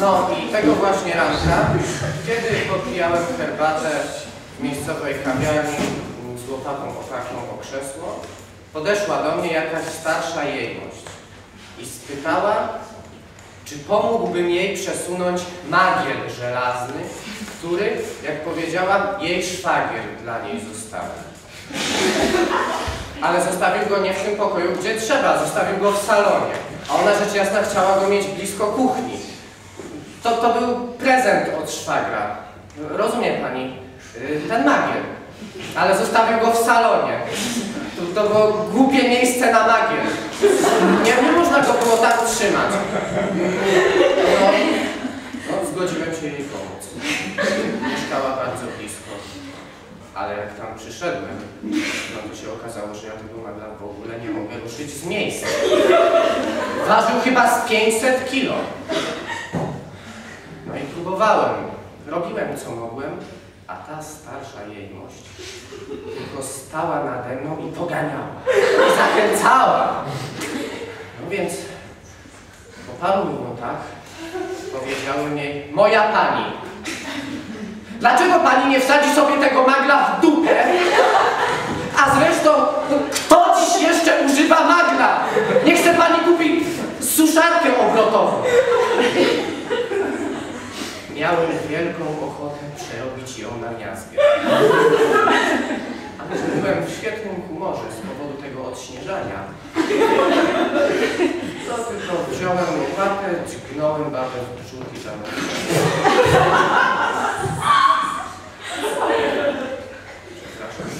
No i tego właśnie ranka, kiedy popijałem herbatę w miejscowej kawiarni z łopatą opartą o krzesło, podeszła do mnie jakaś starsza jejmość i spytała, czy pomógłbym jej przesunąć magiel żelazny, który, jak powiedziała, jej szwagier dla niej zostawił. Ale zostawił go nie w tym pokoju, gdzie trzeba, zostawił go w salonie. A ona rzecz jasna chciała go mieć blisko kuchni. To, to był prezent od szwagra. Rozumie pani? Y, Ten magier. Ale zostawił go w salonie. To, to było głupie miejsce na magier. Nie, nie można go było tak trzymać. No, no, zgodziłem się jej pomóc. Mieszkała bardzo blisko. Ale jak tam przyszedłem, no to się okazało, że ja tego magla w ogóle nie mogę ruszyć z miejsca. Ważył chyba z 500 kilo. Próbowałem. Robiłem co mogłem, a ta starsza jejmość tylko stała nade mną i poganiała. I zachęcała. No więc po paru minutach powiedziałem jej, moja pani, dlaczego pani nie wsadzi sobie tego magla w dupę? A zresztą, kto dziś jeszcze używa magla? Nie chce pani kupić suszarkę obrotową. Miałem wielką ochotę przerobić ją na miazgę. Byłem w świetnym humorze z powodu tego odśnieżania. To tylko wziąłem łopatę, dźgnąłem babę w brzuch i. Przepraszam.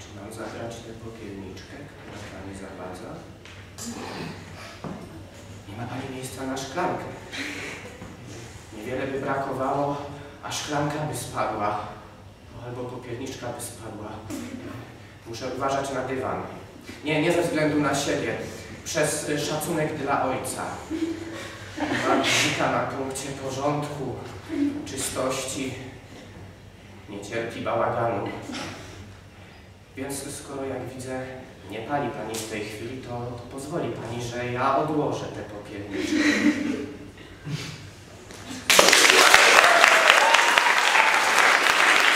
Czy mam zabrać tę popielniczkę, która pani zawadza? Nie ma pani na szklankę. Niewiele by brakowało, a szklanka by spadła. Albo popielniczka by spadła. Muszę uważać na dywan. Nie, nie ze względu na siebie. Przez szacunek dla ojca. Mam na punkcie porządku, czystości. Nie cierpi bałaganu. Więc skoro jak widzę, nie pali pani w tej chwili, pozwoli pani, że ja odłożę tę popielniczkę.